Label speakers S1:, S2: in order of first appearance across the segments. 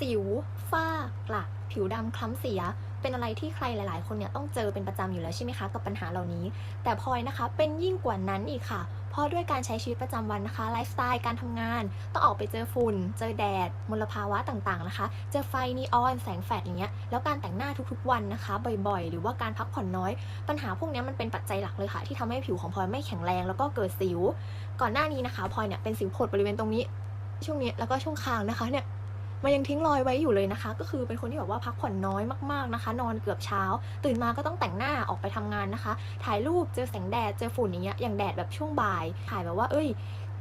S1: สิว ฝ้ากระผิวดำคล้ำเสีย เป็นอะไรที่ใครหลาย ๆ คนเนี่ยต้องเจอเป็นประจำอยู่แล้วใช่ไหมคะ กับปัญหาเหล่านี้ แต่พลอยนะคะเป็นยิ่งกว่านั้นอีกค่ะเพราะด้วยการใช้ชีวิตประจำวันนะคะไลฟ์สไตล์การทำงาน ต้องออกไปเจอฝุ่น เจอแดด มลภาวะต่างๆนะคะ เจอไฟนีออนแสงแฟลชอย่างเงี้ยแล้วการแต่งหน้าทุกๆวันนะคะ บ่อยๆ หรือว่าการพักผ่อนน้อย ปัญหาพวกนี้มันเป็นปัจจัยหลักเลยค่ะ ที่ทำให้ผิวของพลอยไม่แข็งแรงแล้วก็เกิดสิว ก่อนหน้านี้นะคะพลอยเนี่ยเป็นสิวโผดบริเวณตรงนี้ ช่วงนี้แล้วก็ช่วงคางนะคะเนี่ย มันยังทิ้งรอยไว้อยู่เลยนะคะ ก็คือเป็นคนที่แบบว่าพักผ่อนน้อยมากๆนะคะ นอนเกือบเช้า ตื่นมาก็ต้องแต่งหน้าออกไปทำงานนะคะ ถ่ายรูปเจอแสงแดดเจอฝุ่นอย่างเงี้ยอย่างแดดแบบช่วงบ่ายถ่ายแบบว่าเอ้ย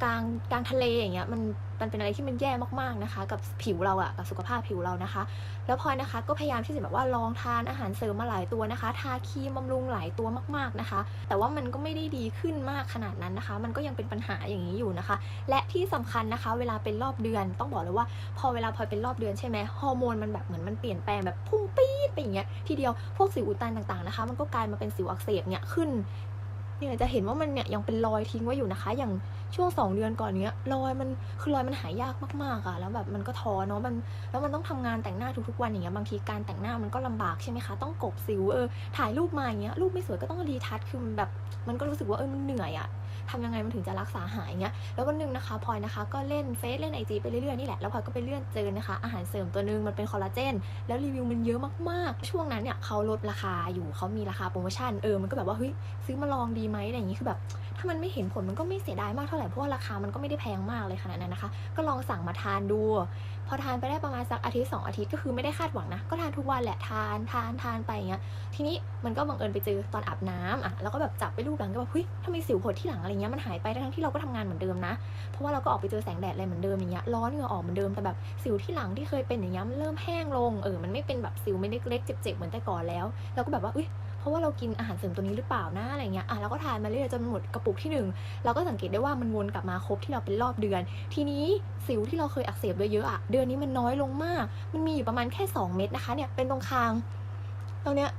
S1: กลางกลางทะเลอย่างเงี้ยมันมันเป็นอะไรที่มันแย่มากๆนะคะ กับผิวเราอะกับสุขภาพผิวเรานะคะ แล้วพลอยนะคะ ก็พยายามที่จะแบบว่าลองทานอาหารเสริมมาหลายตัวนะคะ ทาครีมบำรุงหลายตัวมากๆนะคะ แต่ว่ามันก็ไม่ได้ดีขึ้นมากขนาดนั้นนะคะ มันก็ยังเป็นปัญหาอย่างนี้อยู่นะคะ และที่สำคัญนะคะ เวลาเป็นรอบเดือนต้องบอกเลยว่า พอเวลาพลอยเป็นรอบเดือนใช่ไหมฮอร์โมนมันแบบเหมือนมันเปลี่ยนแปลงแบบพุ่งปี๊ดไปอย่างเงี้ยทีเดียวพวกสิวอุดตันต่างๆนะคะ มันก็กลายมาเป็นสิวอักเสบเนี่ยขึ้น เนี่ยจะเห็นว่ามันเนี่ยยังเป็นรอยทิ้งไว้อยู่นะคะ อย่างช่วงสองเดือนก่อนเนี้ยรอยมันคือรอยมันหายยากมากๆอะแล้วแบบมันก็ท้อเนาะมันแล้วมันต้องทำงานแต่งหน้าทุกๆวันอย่างเงี้ยบางทีการแต่งหน้ามันก็ลำบากใช่ไหมคะต้องกบสิวเออถ่ายรูปมาอย่างเงี้ยรูปไม่สวยก็ต้องรีทัชคือมันแบบมันก็รู้สึกว่าเออมันเหนื่อยอะ ทำยังไงมันถึงจะรักษาหายเงี้ยแล้ววันหนึงนะคะพลอยนะคะ ก็เล่นเฟซเล่นไอจีไปเรื่อยๆนี่แหละแล้วพลอยก็ไปเลื่อนเจอนะคะ อาหารเสริมตัวหนึงมันเป็นคอลลาเจนแล้วรีวิวมันเยอะมากๆ ช่วงนั้นเนี่ยเขาลดราคาอยู่เขามีราคาโปรโมชั่นเออมันก็แบบว่าเฮ้ยซื้อมาลองดีไหมอะไรอย่างงี้คือแบบ ถ้ามันไม่เห็นผลมันก็ไม่เสียดายมากเท่าไหร่เพราะว่าราคามันก็ไม่ได้แพงมากเลยขนาดนั้นนะคะ ก็ลองสั่งมาทานดู พอทานไปได้ประมาณสักอาทิตย์สองอาทิตย์ก็คือไม่ได้คาดหวังนะ ก็ทานทุกวันแหละทานทานทานไปอย่างเงี้ยทีนี้มันก็บังเอิญไปเจอตอนอาบน้ำอะแล้วก็แบบจับไปรูปหลังก็แบบเฮ้ยทำไมสิวผดที่หลังอะไรเงี้ยมันหายไปทั้งที่เราก็ทำงานเหมือนเดิมนะ เพราะว่าเราก็ออกไปเจอแสงแดดอะไรเหมือนเดิมอย่างเงี้ยร้อนเหงื่อออกเหมือนเดิมแต่แบบสิวที่หลังที่เคยเป็นอย่างเงี้ยมันเริ่มแห้งลงเออมันไม่เป็นแบบสิวไม่เล็กๆเจ็บๆเหมือนแต่ก่อนแล้ว เราก็แบบว่าอุ้ย เพราะว่าเรากินอาหารเสริมตัวนี้หรือเปล่านะอะไรเงี้ยอะเราก็ทานมาเรื่อยๆจนหมดกระปุกที่หนึ่งเราก็สังเกตได้ว่ามันวนกลับมาครบที่เราเป็นรอบเดือน ทีนี้สิวที่เราเคยอักเสบเยอะๆอะเดือนนี้มันน้อยลงมาก มันมีอยู่ประมาณแค่ 2 เม็ดนะคะเนี่ยเป็นตรงคางตรงเนี้ย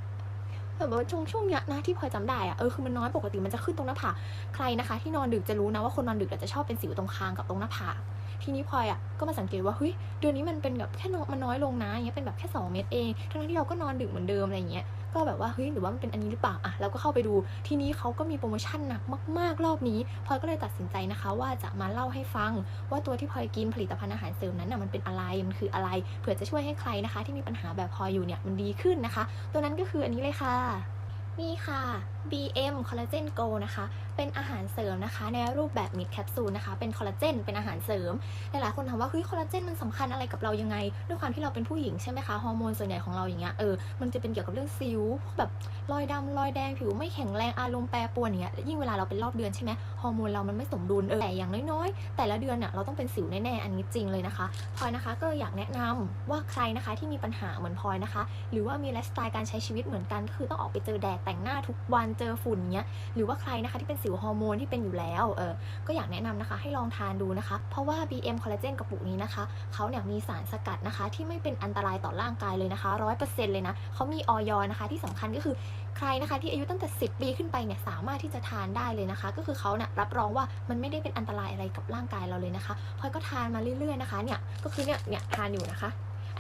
S1: แบบว่าช่วงช่วงเนี้ยนะที่พลอยจำได้อะเออคือมันน้อยปกติมันจะขึ้นตรงหน้าผากใครนะคะ ที่นอนดึกจะรู้นะว่าคนนอนดึกอาจจะชอบเป็นสิวตรงคางกับตรงหน้าผาก ทีนี้พลอยอะก็มาสังเกตว่าเฮ้ยเดือนนี้มันเป็นแบบแค่มันน้อยลงนะอย่างเงี้ยเป็นแบบแค่ 2 เม็ดเอง ทั้งที่เราก็นอนดึกเหมือนเดิมอะไรเงี้ยก็แบบว่าเฮ้ยหรือว่ามันเป็นอันนี้หรือเปล่าอะเราก็เข้าไปดูทีนี้เขาก็มีโปรโมชั่นหนักมากๆ รอบนี้พลอยก็เลยตัดสินใจนะคะ ว่าจะมาเล่าให้ฟัง ว่าตัวที่พลอยกินผลิตภัณฑ์อาหารเสริมนั้นน่ะมันเป็นอะไรมันคืออะไรเผื่อจะช่วยให้ใครนะคะ ที่มีปัญหาแบบพลอยอยู่เนี่ยมันดีขึ้นนะคะ ตัวนั้นก็คืออันนี้เลยค่ะ นี่ค่ะ BM Collagen Go นะคะ เป็นอาหารเสริมนะคะ ในรูปแบบมิดแคปซูลนะคะ เป็นคอลลาเจน เป็นอาหารเสริม หลายๆคนถามว่าเฮ้ยคอลลาเจนมันสำคัญอะไรกับเรายังไง ด้วยความที่เราเป็นผู้หญิงใช่ไหมคะ ฮอร์โมนส่วนใหญ่ของเราอย่างเงี้ย เออ มันจะเป็นเกี่ยวกับเรื่องสิวพวกแบบรอยดำรอยแดง ผิวไม่แข็งแรง อารมณ์แปรปรวนอย่างเงี้ย ยิ่งเวลาเราเป็นรอบเดือนใช่ไหมฮอร์โมนเรามันไม่สมดุล เออ แต่อย่างน้อยๆ แต่ละเดือนน่ะเราต้องเป็นสิวแน่ๆ อันนี้จริงเลยนะคะพลอยนะคะ ก็อยากแนะนำว่าใครนะคะที่มีปัญหาเหมือนพลอยนะคะ หรือว่ามีไลฟ์สไตล์การใช้ชีวิตเหมือนกันก็คือต้องออกไปเจอแดดแต่งหน้าทุกวันเจอฝุ่นเงี้ยหรือว่าใครนะคะที่เป็นสิวฮอร์โมนที่เป็นอยู่แล้วเออก็อยากแนะนำนะคะให้ลองทานดูนะคะ เพราะว่า BM คอลลาเจนกระปุกนี้นะคะเขาเนี่ยมีสารสกัดนะคะ ที่ไม่เป็นอันตรายต่อร่างกายเลยนะคะร้อยเปอร์เซ็นต์เลยนะเขามีออยนะคะ ที่สำคัญก็คือใครนะคะที่อายุตั้งแต่ 10 ปีขึ้นไปเนี่ยสามารถที่จะทานได้เลยนะคะ ก็คือเขาเนี่ยรับรองว่ามันไม่ได้เป็นอันตรายอะไรกับร่างกายเราเลยนะคะพลอยก็ทานมาเรื่อยๆนะคะเนี่ยก็คือเนี่ยเนี่ยทานอยู่นะคะ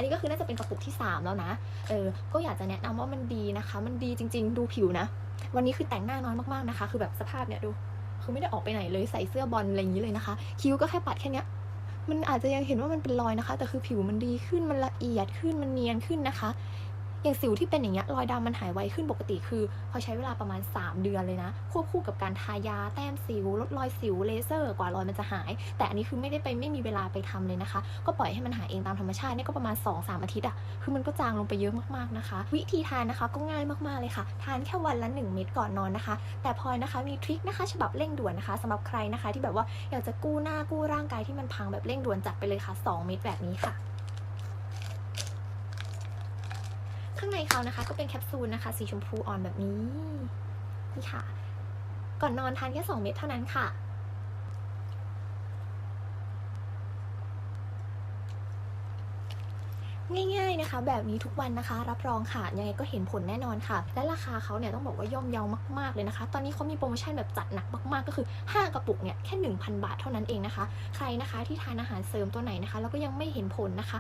S1: อันนี้ก็คือน่าจะเป็นกระปุกที่ 3 แล้วนะ เออ ก็อยากจะแนะนำว่ามันดีนะคะ มันดีจริง ๆ ดูผิวนะ วันนี้คือแต่งหน้าน้อยมากๆนะคะ คือแบบสภาพเนี่ยดู คือไม่ได้ออกไปไหนเลยใส่เสื้อบอลอะไรอย่างนี้เลยนะคะ คิ้วก็แค่ปัดแค่เนี้ยมันอาจจะยังเห็นว่ามันเป็นรอยนะคะ แต่คือผิวมันดีขึ้น มันละเอียดขึ้น มันเนียนขึ้นนะคะ อย่างสิวที่เป็นอย่างเงี้ยรอยดำมันหายไวขึ้นปกติคือพอใช้เวลาประมาณ 3 เดือนเลยนะ ควบคู่กับการทายาแต้มสิว ลดรอยสิวเลเซอร์ กว่ารอยมันจะหาย แต่อันนี้คือไม่ได้ไปไม่มีเวลาไปทำเลยนะคะ ก็ปล่อยให้มันหายเองตามธรรมชาติเนี่ยก็ประมาณ 2-3 อาทิตย์อะคือมันก็จางลงไปเยอะมากๆนะคะ วิธีทานนะคะก็ง่ายมากๆเลยค่ะ ทานแค่วันละ 1 เม็ดก่อนนอนนะคะ แต่พลอยนะคะมีทริคนะคะฉบับเร่งด่วนนะคะสำหรับใครนะคะที่แบบว่าอยากจะกู้หน้ากู้ร่างกายที่มันพังแบบเร่งด่วนจัดไปเลยค่ะ 2 เม็ดแบบนี้ค่ะ ข้างในเขานะคะ ก็เป็นแคปซูลนะคะ สีชมพูอ่อนแบบนี้ นี่ค่ะ ก่อนนอนทานแค่ 2 เม็ดเท่านั้นค่ะ ง่ายๆนะคะ แบบนี้ทุกวันนะคะ รับรองค่ะ ยังไงก็เห็นผลแน่นอนค่ะ และราคาเขาเนี่ยต้องบอกว่าย่อมเยาวมากๆเลยนะคะ ตอนนี้เขามีโปรโมชั่นแบบจัดหนักมากๆ ก็คือ 5 กระปุกเนี่ยแค่ 1,000 บาทเท่านั้นเองนะคะ ใครนะคะที่ทานอาหารเสริมตัวไหนนะคะ แล้วก็ยังไม่เห็นผลนะคะ